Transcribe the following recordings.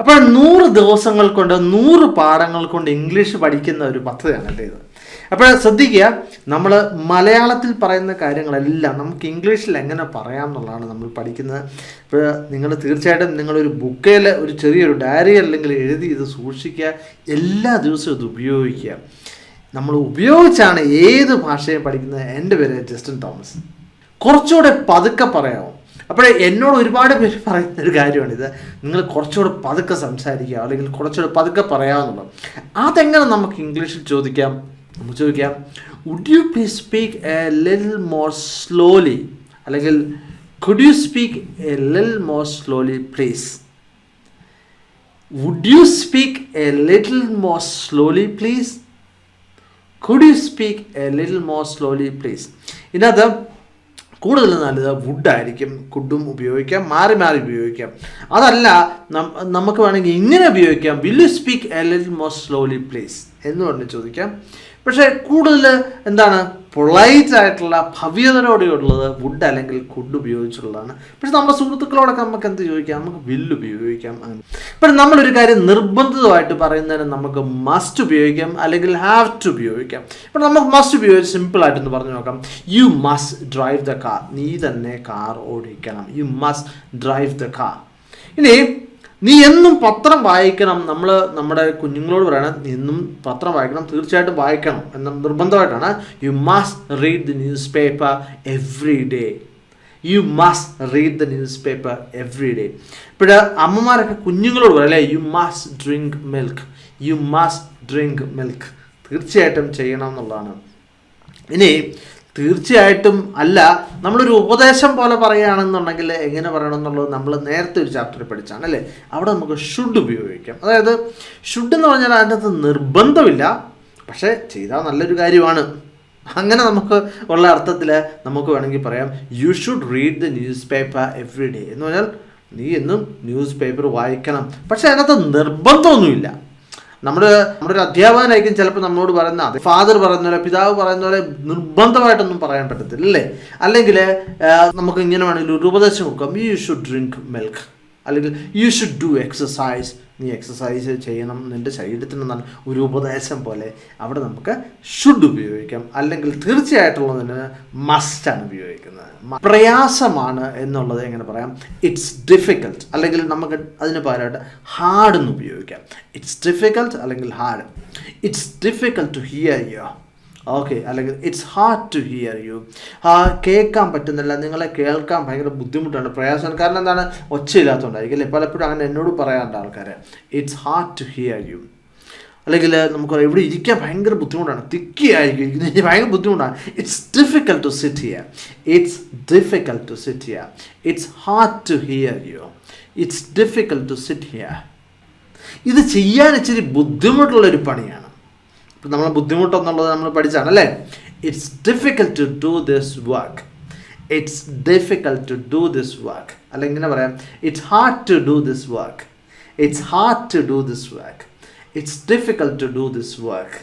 അപ്പോൾ നൂറ് ദിവസങ്ങൾ കൊണ്ട് നൂറ് പാഠങ്ങൾ കൊണ്ട് ഇംഗ്ലീഷ് പഠിക്കുന്ന ഒരു പദ്ധതിയാണല്ലേ ഇത്? അപ്പോൾ ശ്രദ്ധിക്കുക നമ്മൾ മലയാളത്തിൽ പറയുന്ന കാര്യങ്ങളെല്ലാം നമുക്ക് ഇംഗ്ലീഷിൽ എങ്ങനെ പറയാം എന്നുള്ളതാണ് നമ്മൾ പഠിക്കുന്നത്. ഇപ്പോൾ നിങ്ങൾ തീർച്ചയായിട്ടും നിങ്ങളൊരു ബുക്കിൽ ഒരു ചെറിയൊരു ഡയറി അല്ലെങ്കിൽ എഴുതി ഇത് സൂക്ഷിക്കുക എല്ലാ ദിവസവും ഇത് ഉപയോഗിക്കുക. നമ്മൾ ഉപയോഗിച്ചാണ് ഏത് ഭാഷയും പഠിക്കുന്നത്. എന്റെ പേര് ജസ്റ്റിൻ തോമസ്. കുറച്ചുകൂടെ പതുക്കെ പറയാമോ? അപ്പോഴേ എന്നോട് ഒരുപാട് പേര് പറയുന്ന ഒരു കാര്യമാണിത്. നിങ്ങൾ കുറച്ചുകൂടെ പതുക്കെ സംസാരിക്കുക അല്ലെങ്കിൽ കുറച്ചുകൂടെ പതുക്കെ പറയാമെന്നുള്ളത് അതെങ്ങനെ നമുക്ക് ഇംഗ്ലീഷിൽ ചോദിക്കാം? നമുക്ക് ചോദിക്കാം. Would you please speak a ലിൽ മോർ സ്ലോലി അല്ലെങ്കിൽ കുഡ് യു സ്പീക്ക് എ ലിൽ more slowly please would you speak a little more slowly please could you speak a little more slowly please ഇതിനകത്ത് കൂടുതൽ നല്ലത് വുഡായിരിക്കും കുഡും ഉപയോഗിക്കാം മാറി മാറി ഉപയോഗിക്കാം. അതല്ല നമുക്ക് വേണമെങ്കിൽ ഇങ്ങനെ ഉപയോഗിക്കാം. Will you speak a little more slowly please എന്ന് പറഞ്ഞ് ചോദിക്കാം. പക്ഷേ കൂടുതൽ എന്താണ് പൊളൈറ്റ് ആയിട്ടുള്ള ഭവ്യതയോടെയുള്ളത് വുഡ് അല്ലെങ്കിൽ കുഡ് ഉപയോഗിച്ചുള്ളതാണ്. പക്ഷെ നമ്മുടെ സുഹൃത്തുക്കളോടൊക്കെ നമുക്ക് എന്ത് ചോദിക്കാം? നമുക്ക് വില്ല് ഉപയോഗിക്കാം അങ്ങനെ. പക്ഷെ നമ്മളൊരു കാര്യം നിർബന്ധിതമായിട്ട് പറയുന്നതിന് നമുക്ക് മസ്റ്റ് ഉപയോഗിക്കാം അല്ലെങ്കിൽ ഹാവ് ടു ഉപയോഗിക്കാം. ഇപ്പം നമുക്ക് മസ്റ്റ് ഉപയോഗിച്ച് സിമ്പിളായിട്ടൊന്ന് പറഞ്ഞു നോക്കാം. You must drive the car നീ തന്നെ കാർ ഓടിക്കണം. You must drive the car ഇനി നീ എന്നും പത്രം വായിക്കണം നമ്മൾ നമ്മുടെ കുഞ്ഞുങ്ങളോട് പറയണം എന്നും പത്രം വായിക്കണം തീർച്ചയായിട്ടും വായിക്കണം എന്ന നിർബന്ധമായിട്ടാണ് you must read the newspaper every day you must read the newspaper every day ഇപ്പോൾ അമ്മമാരൊക്കെ കുഞ്ഞുങ്ങളോട് പറയും അല്ലേ? You must drink milk you must drink milk തീർച്ചയായിട്ടും ചെയ്യണം എന്നുള്ളതാണ്. ഇനി തീർച്ചയായിട്ടും അല്ല. നമ്മളൊരു ഉപദേശം പോലെ പറയുകയാണെന്നുണ്ടെങ്കിൽ എങ്ങനെ പറയണം എന്നുള്ളത് നമ്മൾ നേരത്തെ ഒരു ചാപ്റ്ററിൽ പഠിച്ചാണ് അല്ലേ? അവിടെ നമുക്ക് ഷുഡ് ഉപയോഗിക്കാം. അതായത് ഷുഡ് എന്ന് പറഞ്ഞാൽ അതിന്റെ അത് നിർബന്ധമില്ല. പക്ഷേ ചെയ്താൽ നല്ലൊരു കാര്യമാണ്. അങ്ങനെ നമുക്ക് ഉള്ള അർത്ഥത്തിൽ നമുക്ക് വേണമെങ്കിൽ പറയാം you should read the newspaper every day എന്ന് പറഞ്ഞാൽ നീ എന്നും ന്യൂസ് പേപ്പർ വായിക്കണം. പക്ഷേ അതിനകത്ത് നിർബന്ധമൊന്നുമില്ല. നമ്മുടെ നമ്മുടെ ഒരു അധ്യാപകനായിരിക്കും ചിലപ്പോൾ നമ്മളോട് പറയുന്ന അത്. ഫാദർ പറയുന്ന പോലെ പിതാവ് പറയുന്ന പോലെ നിർബന്ധമായിട്ടൊന്നും പറയാൻ പറ്റത്തില്ല അല്ലേ? അല്ലെങ്കിൽ നമുക്ക് ഇങ്ങനെ വേണമെങ്കിൽ ഒരു ഉപദേശം കൊടുക്കാം യു ഷുഡ് ഡ്രിങ്ക് മിൽക്ക് അല്ലെങ്കിൽ യു ഷുഡ് ഡു എക്സസൈസ് നീ എക്സസൈസ് ചെയ്യണം നിന്റെ ശരീരത്തിന് നല്ല ഒരു ഉപദേശം പോലെ അവിടെ നമുക്ക് ഷുഡ് ഉപയോഗിക്കാം. അല്ലെങ്കിൽ തീർച്ചയായിട്ടുള്ളതിന് മസ്റ്റാണ് ഉപയോഗിക്കുന്നത്. പ്രയാസമാണ് എന്നുള്ളത് എങ്ങനെ പറയാം? ഇറ്റ്സ് ഡിഫിക്കൽട്ട് അല്ലെങ്കിൽ നമുക്ക് അതിന് പകരമായിട്ട് ഹാർഡ് എന്ന് ഉപയോഗിക്കാം. ഇറ്റ്സ് ഡിഫിക്കൽട്ട് അല്ലെങ്കിൽ hard it's difficult to hear you okay അല്ലെങ്കിൽ it's hard to hear you ആ കേൾക്കാൻ പറ്റുന്നില്ല നിങ്ങളെ കേൾക്കാൻ ഭയങ്കര ബുദ്ധിമുട്ടാണ് പ്രയാസമാണ്. കാരണം എന്താണ്? ഒച്ചയില്ലാത്തതുകൊണ്ടായിരിക്കും അല്ലേ? പലപ്പോഴും അങ്ങനെ എന്നോട് പറയാറുണ്ട് ആൾക്കാർ it's hard to hear you അല്ലെങ്കിൽ നമുക്ക് ഇവിടെ ഇരിക്കാൻ ഭയങ്കര ബുദ്ധിമുട്ടാണ് തിക്കിയായിരിക്കും ഇരിക്കുന്നത് ഭയങ്കര ബുദ്ധിമുട്ടാണ്. It's difficult to sit here it's difficult to sit here it's hard to hear you it's difficult to sit here ഇത് ചെയ്യാൻ ഇച്ചിരി ബുദ്ധിമുട്ടുള്ളൊരു പണിയാണ്. നമ്മൾ ബുദ്ധിമുട്ടെന്നുള്ളത് നമ്മൾ പഠിച്ചാണ് അല്ലേ it's difficult to do this work it's difficult to do this work അല്ലെങ്കിൽ ഇങ്ങനെ പറയാം. It's hard to do this work it's hard to do this work it's difficult to do this work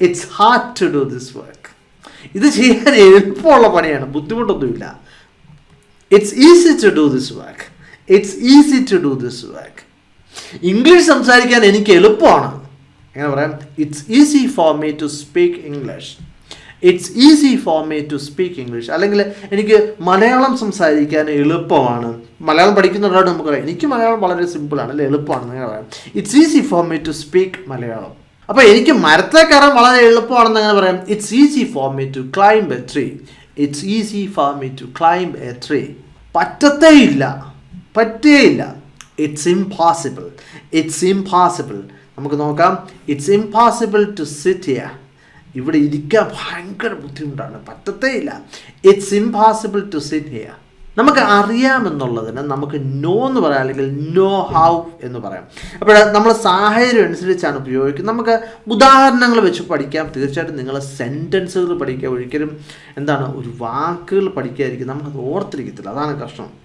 it's hard to do this work ഇത് ചെയ്യാൻ എളുപ്പമുള്ള പണിയാണ്. ബുദ്ധിമുട്ടൊന്നുമില്ല. It's easy to do this work it's easy to do this work English സംസാരിക്കാൻ എനിക്ക് എളുപ്പമാണ്. എങ്ങനെ പറയാം? It's easy for me to speak English it's easy for me to speak English അല്ലെങ്കിൽ എനിക്ക് മലയാളം സംസാരിക്കാൻ എളുപ്പമാണ്. മലയാളം പഠിക്കുന്ന നമുക്ക് പറയാം എനിക്ക് മലയാളം വളരെ സിമ്പിളാണ് അല്ലെ? എളുപ്പമാണ് അങ്ങനെ പറയാം. It's easy for me to speak Malayalam. അപ്പോൾ എനിക്ക് മരത്തെ കയറാൻ വളരെ എളുപ്പമാണെന്ന് അങ്ങനെ പറയാം? It's easy for me to climb a tree it's easy for me to climb a tree പറ്റത്തേയില്ല. ഇല്ല ഇറ്റ്സ് ഇംപോസിബിൾ ഇറ്റ്സ് ഇംപോസിബിൾ നമുക്ക് നോക്കാം. It's impossible to sit here ഇവിടെ ഇരിക്കാൻ ഭയങ്കര ബുദ്ധിമുട്ടാണ്. പറ്റത്തേ ഇല്ല it's impossible to sit here നമുക്ക് അറിയാമെന്നുള്ളതിന് നമുക്ക് നോ എന്ന് പറയാം. അല്ലെങ്കിൽ നോ ഹൗ എന്ന് പറയാം. അപ്പോൾ നമ്മൾ സാഹചര്യം അനുസരിച്ചാണ് ഉപയോഗിക്കുന്നത്. നമുക്ക് ഉദാഹരണങ്ങൾ വെച്ച് പഠിക്കാം. തീർച്ചയായിട്ടും നിങ്ങൾ സെന്റൻസുകൾ പഠിക്കുക. ഒരിക്കലും എന്താണ് ഒരു വാക്കുകൾ പഠിക്കാതിരിക്കും നമുക്കത് ഓർത്തിരിക്കത്തില്ല. അതാണ് കഷ്ടം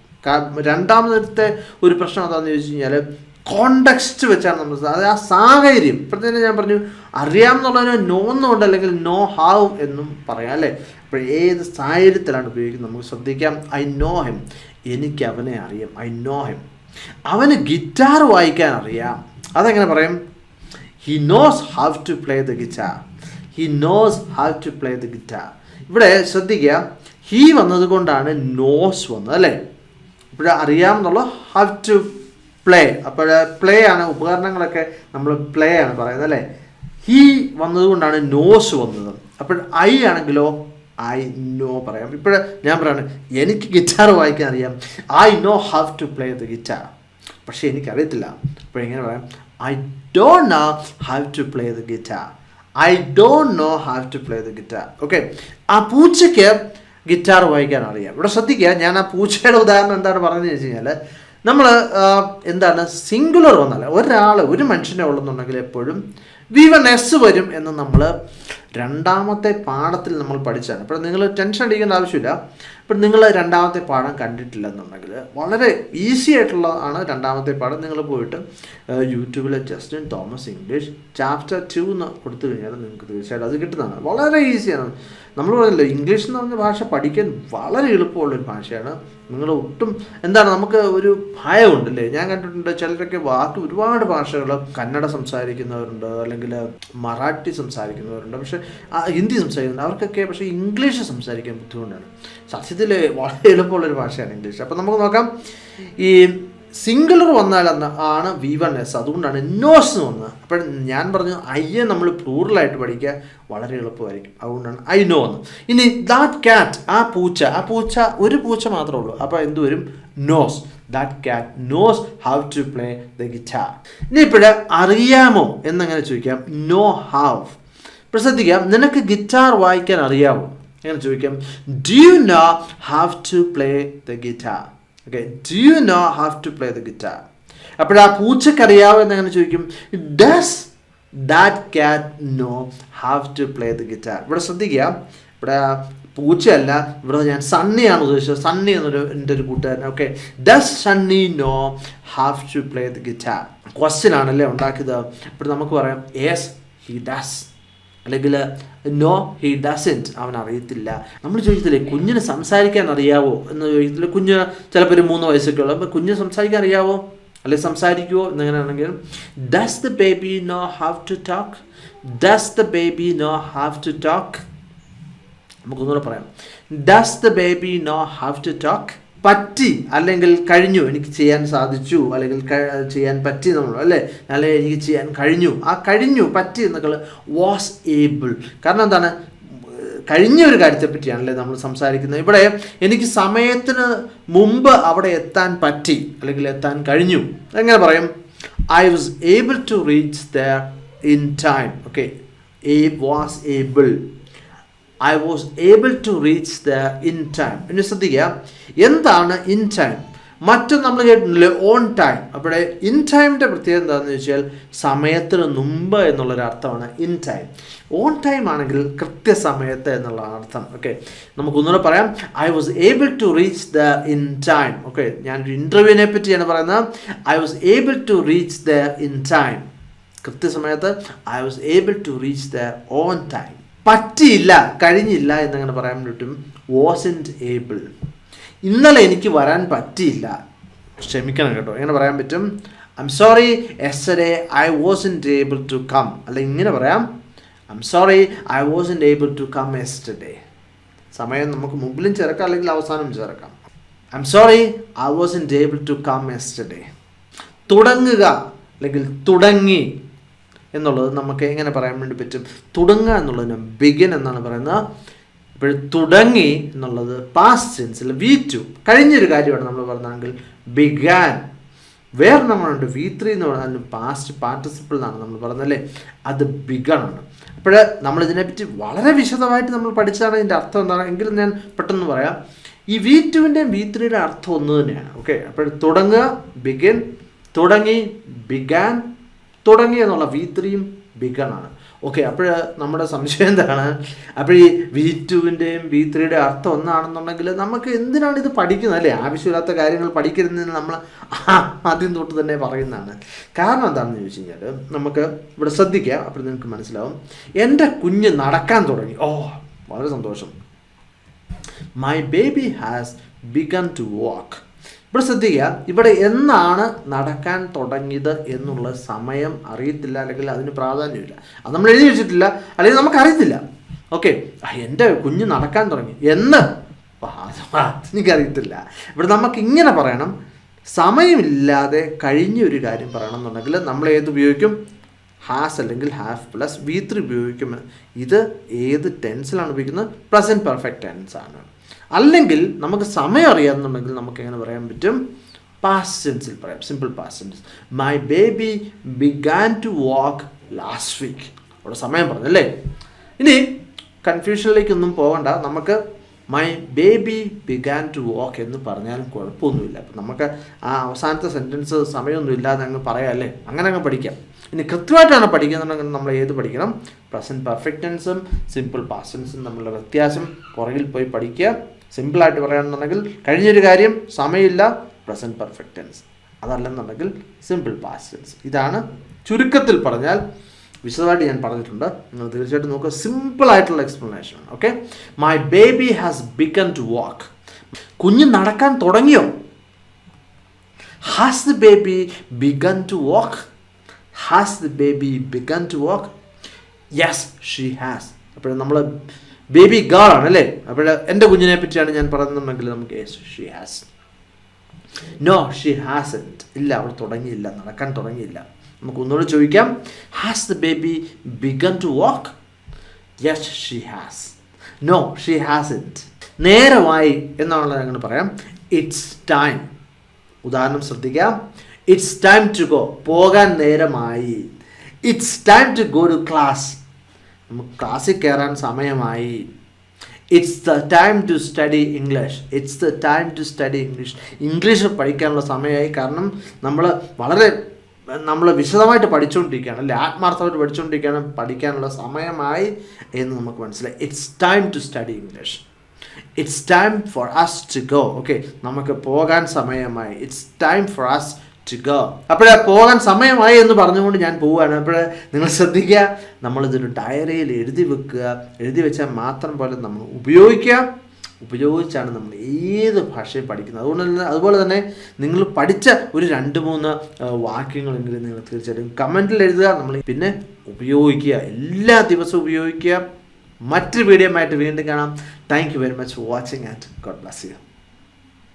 രണ്ടാമത്തെ ഒരു പ്രശ്നം എന്താണെന്ന് ചോദിച്ചു കഴിഞ്ഞാൽ കോണ്ടക്സ്റ്റ് വെച്ചാണ് നമ്മൾ അത് ആ സാഹചര്യം. ഇപ്പോഴത്തെ തന്നെ ഞാൻ പറഞ്ഞു അറിയാം എന്നുള്ളതിനെ നോ എന്നുകൊണ്ട് അല്ലെങ്കിൽ നോ ഹൗ എന്നും പറയാം അല്ലേ? അപ്പോൾ ഏത് സാഹചര്യത്തിലാണ് ഉപയോഗിക്കുന്നത്? നമുക്ക് ശ്രദ്ധിക്കാം. ഐ നോ ഹിം എനിക്ക് അവനെ അറിയാം. ഐ നോ ഹിം അവന് ഗിറ്റാർ വായിക്കാൻ അറിയാം. അതെങ്ങനെ പറയും? He knows how to play the guitar he knows how to play the guitar ഇവിടെ ശ്രദ്ധിക്കുക. ഹീ വന്നതുകൊണ്ടാണ് നോസ് വന്നത് അല്ലേ? ഇവിടെ അറിയാം എന്നുള്ള ഹൗ ടു പ്ലേ അപ്പോൾ പ്ലേ ആണ് ഉപകരണങ്ങളൊക്കെ നമ്മൾ പ്ലേ ആണ് പറയുന്നത് അല്ലേ? ഹീ വന്നതുകൊണ്ടാണ് നോസ് വന്നത്. അപ്പോൾ ഐ ആണെങ്കിലോ ഐ നോ പറയാം. ഇപ്പോൾ ഞാൻ പറയാണ് എനിക്ക് ഗിറ്റാർ വായിക്കാൻ അറിയാം. I know how to play the guitar പക്ഷേ എനിക്കറിയത്തില്ല. അപ്പോൾ എങ്ങനെ പറയാം I don't know how to play the guitar I don't know how to play the guitar okay ആ പൂച്ചയ്ക്ക് ഗിറ്റാർ വായിക്കാൻ അറിയാം. ഇവിടെ ശ്രദ്ധിക്കുക ഞാൻ ആ പൂച്ചയുടെ ഉദാഹരണം എന്താണ് പറഞ്ഞതെന്ന് വെച്ച് കഴിഞ്ഞാൽ നമ്മൾ എന്താണ് സിംഗുലർ വന്നാൽ ഒരാൾ ഒരു മനുഷ്യനെ ഉള്ളെന്നുണ്ടെങ്കിൽ എപ്പോഴും വി വൺ എസ് വരും എന്ന് നമ്മൾ രണ്ടാമത്തെ പാഠത്തിൽ നമ്മൾ പഠിച്ചാണ് അപ്പോൾ നിങ്ങൾ ടെൻഷൻ അടിക്കേണ്ട ആവശ്യമില്ല. ഇപ്പം നിങ്ങൾ രണ്ടാമത്തെ പാഠം കണ്ടിട്ടില്ലെന്നുണ്ടെങ്കിൽ വളരെ ഈസി ആയിട്ടുള്ളതാണ് രണ്ടാമത്തെ പാഠം. നിങ്ങൾ പോയിട്ട് യൂട്യൂബിലെ Justin Thomas English chapter two എന്ന് കൊടുത്തു കഴിഞ്ഞാൽ നിങ്ങൾക്ക് തീർച്ചയായിട്ടും അത് കിട്ടുന്നതാണ്. വളരെ ഈസിയാണ് നമ്മൾ പറഞ്ഞല്ലോ ഇംഗ്ലീഷ് എന്ന് പറഞ്ഞ ഭാഷ പഠിക്കാൻ വളരെ എളുപ്പമുള്ളൊരു ഭാഷയാണ്. നിങ്ങൾ ഒട്ടും എന്താണ് നമുക്ക് ഒരു ഭയമുണ്ടല്ലേ? ഞാൻ കണ്ടിട്ടുണ്ട് ചിലരൊക്കെ വാക്ക് ഒരുപാട് ഭാഷകൾ കന്നഡ സംസാരിക്കുന്നവരുണ്ട് അല്ലെങ്കിൽ മറാഠി സംസാരിക്കുന്നവരുണ്ട്. പക്ഷേ ഹിന്ദി സംസാരിക്കുന്നുണ്ട്. അവർക്കൊക്കെ പക്ഷേ ഇംഗ്ലീഷ് സംസാരിക്കാൻ ബുദ്ധിമുട്ടാണ്. സത്യത്തിൽ വളരെ എളുപ്പമുള്ളൊരു ഭാഷയാണ് ഇംഗ്ലീഷ്. അപ്പം നമുക്ക് നോക്കാം. ഈ സിംഗുലർ വന്നാൽ ആണ് വി വൺ എസ് അതുകൊണ്ടാണ് നോസ് വന്നത്. അപ്പോൾ ഞാൻ പറഞ്ഞു ഐയെ നമ്മൾ പ്ലൂറലായിട്ട് പഠിക്കുക വളരെ എളുപ്പമായിരിക്കും. അതുകൊണ്ടാണ് ഐ നോ എന്ന് ഇനി ദാറ്റ് ക്യാറ്റ് ആ പൂച്ച ആ പൂച്ച ഒരു പൂച്ച മാത്രമേ ഉള്ളൂ. അപ്പോൾ എന്ത് വരും? Knows that cat knows how to play the guitar ഇനി ഇപ്പോഴ് അറിയാമോ എന്നങ്ങനെ ചോദിക്കാം. നോ ഹാവ് ഇപ്പോൾ നിനക്ക് ഗിറ്റാർ വായിക്കാൻ അറിയാമോ എങ്ങനെ ചോദിക്കാം do you know have to play the guitar okay do you know have to play the guitar അപ്പോൾ ആ പൂച്ചക്കറിയാവോ എന്നങ്ങനെ ചോദിക്കും does that cat know have to play the guitar ഇവിടെ ശ്രദ്ധിക്കുക ഇവിടെ പൂച്ചയല്ല ഇവിടെ ഞാൻ സണ്ണിയാണ് ഉദ്ദേശിച്ചത് സണ്ണി എന്നൊരു എന്റെ ഒരു കൂട്ടുകാരൻ. Okay does Sunny know have to play the guitar question ആണല്ലേ ഉണ്ടാക്കിയത്. അപ്പോൾ നമുക്ക് പറയാം യെസ് ഹി ഡസ് അല്ലെങ്കിൽ നോ ഹി ഡസന്റ് അവൻ അറിയത്തില്ല. നമ്മൾ ചോദിച്ചില്ലേ കുഞ്ഞിന് സംസാരിക്കാൻ അറിയാവോ? എന്ന് ചോദിക്കത്തില്ല. കുഞ്ഞ് ചിലപ്പോൾ ഒരു മൂന്ന് വയസ്സൊക്കെ ഉള്ളൂ. അപ്പോൾ കുഞ്ഞ് സംസാരിക്കാൻ അറിയാവോ? അല്ലെങ്കിൽ സംസാരിക്കുമോ എന്നങ്ങനെയാണെങ്കിൽ does the baby know have to talk does the baby know have to talk നമുക്കൊന്നുകൂടെ പറയാം. Does the baby know have to talk പറ്റി അല്ലെങ്കിൽ കഴിഞ്ഞു എനിക്ക് ചെയ്യാൻ സാധിച്ചു അല്ലെങ്കിൽ ചെയ്യാൻ പറ്റി നമ്മൾ അല്ലേ? അല്ലെങ്കിൽ എനിക്ക് ചെയ്യാൻ കഴിഞ്ഞു. ആ കഴിഞ്ഞു പറ്റി എന്നൊക്കെ വാസ് ഏബിൾ കാരണം എന്താണ്? കഴിഞ്ഞ ഒരു കാര്യത്തെ പറ്റിയാണല്ലേ നമ്മൾ സംസാരിക്കുന്നത്. ഇവിടെ എനിക്ക് സമയത്തിന് മുമ്പ് അവിടെ എത്താൻ പറ്റി അല്ലെങ്കിൽ എത്താൻ കഴിഞ്ഞു. എങ്ങനെ പറയും? I was able to reach the in time okay was able I was able to reach the in time ഇനി ശ്രദ്ധിക്കുക. എന്താണ് ഇൻ ടൈം മറ്റും നമ്മൾ കേട്ടിട്ടില്ലേ ഓൺ ടൈം അപ്പോൾ ഇൻ ടൈമിന്റെ പ്രത്യേകത എന്താണെന്ന് ചോദിച്ചാൽ സമയത്തിന് മുമ്പ് എന്നുള്ളൊരു അർത്ഥമാണ് ഇൻ ടൈം ഓൺ ടൈം ആണെങ്കിൽ കൃത്യസമയത്ത് എന്നുള്ള അർത്ഥം. ഓക്കെ നമുക്കൊന്നുകൂടെ പറയാം. I was able to reach the in time okay ഞാനൊരു ഇന്റർവ്യൂവിനെ പറ്റിയാണ് പറയുന്നത്. I was able to reach the in time കൃത്യസമയത്ത് I was able to reach the on time പറ്റിയില്ല കഴിഞ്ഞില്ല എന്നങ്ങനെ പറയാൻ പറ്റും. വാസന്റ് ഏബിൾ ഇന്നലെ എനിക്ക് വരാൻ പറ്റിയില്ല. ക്ഷമിക്കണം കേട്ടോ എങ്ങനെ പറയാൻ പറ്റും. I sorry yesterday I wasn't able to come അല്ല ഇങ്ങനെ പറയാം. I sorry I wasn't able to come yesterday സമയം നമുക്ക് മുമ്പിലും ചേർക്കാം അല്ലെങ്കിൽ അവസാനം ചേർക്കാം. I sorry I wasn't able to come yesterday തുടങ്ങുക അല്ലെങ്കിൽ തുടങ്ങി. എന്നുള്ളത് നമുക്ക് എങ്ങനെ പറയാൻ വേണ്ടി പറ്റും? തുടങ്ങുക എന്നുള്ളതിന് ബിഗിൻ എന്നാണ് പറയുന്നത്. ഇപ്പോൾ തുടങ്ങി എന്നുള്ളത് പാസ്റ്റ് സെൻസിൽ വി ടു കഴിഞ്ഞൊരു കാര്യമാണ് നമ്മൾ പറഞ്ഞതെങ്കിൽ ബിഗാൻ വേറെ നമ്മളുണ്ട് വി ത്രീ എന്ന് പറഞ്ഞാൽ പാസ്റ്റ് പാർട്ടിസിപ്പിൾ എന്നാണ് നമ്മൾ പറഞ്ഞല്ലേ അത് ബിഗൺ ആണ്. അപ്പോൾ നമ്മൾ ഇതിനെപ്പറ്റി വളരെ വിശദമായിട്ട് നമ്മൾ പഠിച്ചതാണ്. ഇതിന്റെ അർത്ഥം എന്താണ്? എങ്കിലും ഞാൻ പെട്ടെന്ന് പറയാം. ഈ വി ടുവിന്റെയും വി ത്രീയുടെ അർത്ഥം ഒന്ന് തന്നെയാണ്. ഓക്കെ അപ്പോൾ തുടങ്ങുക ബിഗിൻ തുടങ്ങി ബിഗാൻ തുടങ്ങി എന്നുള്ള വി ത്രീയും ബിഗണാണ് ഓക്കെ അപ്പോൾ നമ്മുടെ സംശയം എന്താണ്? അപ്പോൾ ഈ വി ടുവിന്റെയും വി ത്രീയുടെ അർത്ഥം ഒന്നാണെന്നുണ്ടെങ്കിൽ നമുക്ക് എന്തിനാണ് ഇത് പഠിക്കുന്നത്? അല്ലേ? ആവശ്യമില്ലാത്ത കാര്യങ്ങൾ പഠിക്കരുതെന്ന് നമ്മൾ ആദ്യം തൊട്ട് തന്നെ പറയുന്നതാണ്. കാരണം എന്താണെന്ന് ചോദിച്ചു കഴിഞ്ഞാൽ നമുക്ക് ഇവിടെ ശ്രദ്ധിക്കുക അപ്പോൾ നിങ്ങൾക്ക് മനസ്സിലാവും. എന്റെ കുഞ്ഞ് നടക്കാൻ തുടങ്ങി. ഓ വളരെ സന്തോഷം. My baby has begun to walk ഇവിടെ ശ്രദ്ധിക്കുക ഇവിടെ എന്നാണ് നടക്കാൻ തുടങ്ങിയത് എന്നുള്ള സമയം അറിയത്തില്ല അല്ലെങ്കിൽ അതിന് പ്രാധാന്യമില്ല. അത് നമ്മൾ എഴുതി വെച്ചിട്ടില്ല അല്ലെങ്കിൽ നമുക്കറിയത്തില്ല ഓക്കെ എന്റെ കുഞ്ഞ് നടക്കാൻ തുടങ്ങി. എന്ന്? എനിക്കറിയത്തില്ല. ഇവിടെ നമുക്ക് ഇങ്ങനെ പറയണം. സമയമില്ലാതെ കഴിഞ്ഞ ഒരു കാര്യം പറയണം എന്നുണ്ടെങ്കിൽ നമ്മൾ ഏത് ഉപയോഗിക്കും? ഹാസ് അല്ലെങ്കിൽ ഹാഫ് പ്ലസ് വി ത്രീ ഉപയോഗിക്കും. ഇത് ഏത് ടെൻസിലാണ് ഉപയോഗിക്കുന്നത്? പ്രസന്റ് പെർഫെക്റ്റ് ടെൻസ് ആണ്. അല്ലെങ്കിൽ നമുക്ക് സമയം അറിയാമെന്നുണ്ടെങ്കിൽ നമുക്ക് എങ്ങനെ പറയാൻ പറ്റും? പാസ്റ്റ് ടെൻസിൽ പറയാം. Simple past tense my baby began to walk last week അവിടെ സമയം പറഞ്ഞു അല്ലേ ഇനി കൺഫ്യൂഷനിലേക്കൊന്നും പോകണ്ട. നമുക്ക് my baby began to walk എന്ന് പറഞ്ഞാലും കുഴപ്പമൊന്നുമില്ല. അപ്പം നമുക്ക് ആ അവസാനത്തെ സെന്റൻസ് സമയമൊന്നും ഇല്ലാതെ അങ്ങ് പറയാമല്ലേ അങ്ങനെ അങ്ങ് പഠിക്കാം. ഇനി കൃത്യമായിട്ടാണ് പഠിക്കുന്നുണ്ടെങ്കിൽ നമ്മൾ ഏത് പഠിക്കണം? പ്രസന്റ് പെർഫെക്റ്റൻസും സിമ്പിൾ പാസ്റ്റൻസും തമ്മിലുള്ള വ്യത്യാസം പുറകിൽ പോയി പഠിക്കുക. സിമ്പിളായിട്ട് പറയുകയാണെന്നുണ്ടെങ്കിൽ കഴിഞ്ഞൊരു കാര്യം സമയമില്ല പ്രസന്റ് പെർഫെക്റ്റ് ടെൻസ് അതല്ലെന്നുണ്ടെങ്കിൽ സിമ്പിൾ പാസ്റ്റ് ടെൻസ് ഇതാണ് ചുരുക്കത്തിൽ പറഞ്ഞാൽ വിശദമായിട്ട് ഞാൻ പറഞ്ഞിട്ടുണ്ട്. നിങ്ങൾ തീർച്ചയായിട്ടും നോക്കുക. സിമ്പിൾ ആയിട്ടുള്ള explanation okay my baby has begun to walk കുഞ്ഞ് നടക്കാൻ തുടങ്ങിയോ? Has the baby begun to walk has the baby begun to walk yes she has അപ്പോഴും നമ്മൾ ബേബി ഗേൾ ആണ് അല്ലേ അപ്പോൾ എന്റെ കുഞ്ഞിനെ പറ്റിയാണ് ഞാൻ പറയുന്നുണ്ടെങ്കിൽ നമുക്ക് she has no she has ഇല്ല അവൾ തുടങ്ങിയില്ല നടക്കാൻ തുടങ്ങിയില്ല. നമുക്ക് ഒന്നുകൂടെ ചോദിക്കാം. Has the baby begun to walk yes she has no she hasn't നേരമായി എന്നാണല്ലോ ഞങ്ങൾ പറയാം. ഇറ്റ്സ് ടൈം ഉദാഹരണം ശ്രദ്ധിക്കാം ഇറ്റ്സ് ടൈം ടു ഗോ പോകാൻ നേരമായി. It's time to go to class നമുക്ക് ക്ലാസ്സിൽ കയറാൻ സമയമായി. It's the time to study English it's the time to study English English പഠിക്കാനുള്ള സമയമായി. കാരണം നമ്മൾ വളരെ നമ്മൾ വിശദമായിട്ട് പഠിച്ചുകൊണ്ടിരിക്കുകയാണ് അല്ലെ? ആത്മാർത്ഥമായിട്ട് പഠിച്ചുകൊണ്ടിരിക്കുകയാണ് പഠിക്കാനുള്ള സമയമായി എന്ന് നമുക്ക് മനസ്സിലായി. It's time to study English it's time for us to go okay നമുക്ക് പോകാൻ സമയമായി. It's time for us go അപ്പോഴേ പോകാൻ സമയമായി എന്ന് പറഞ്ഞുകൊണ്ട് ഞാൻ പോവുകയാണ്. അപ്പോഴേ നിങ്ങൾ ശ്രദ്ധിക്കുക നമ്മളിതൊരു ഡയറിയിൽ എഴുതി വെക്കുക. എഴുതി വെച്ചാൽ മാത്രം പോലെ നമ്മൾ ഉപയോഗിക്കുക. ഉപയോഗിച്ചാണ് നമ്മൾ ഏത് ഭാഷയും പഠിക്കുന്നത്. അതുകൊണ്ട് തന്നെ അതുപോലെ തന്നെ നിങ്ങൾ പഠിച്ച ഒരു രണ്ട് മൂന്ന് വാക്യങ്ങളെങ്കിലും നിങ്ങൾ തീർച്ചയായിട്ടും കമന്റിൽ എഴുതുക. നമ്മൾ പിന്നെ ഉപയോഗിക്കുക. എല്ലാ ദിവസവും ഉപയോഗിക്കുക. മറ്റൊരു വീഡിയോ ആയിട്ട് വീണ്ടും കാണാം. Thank you very much watching and God bless you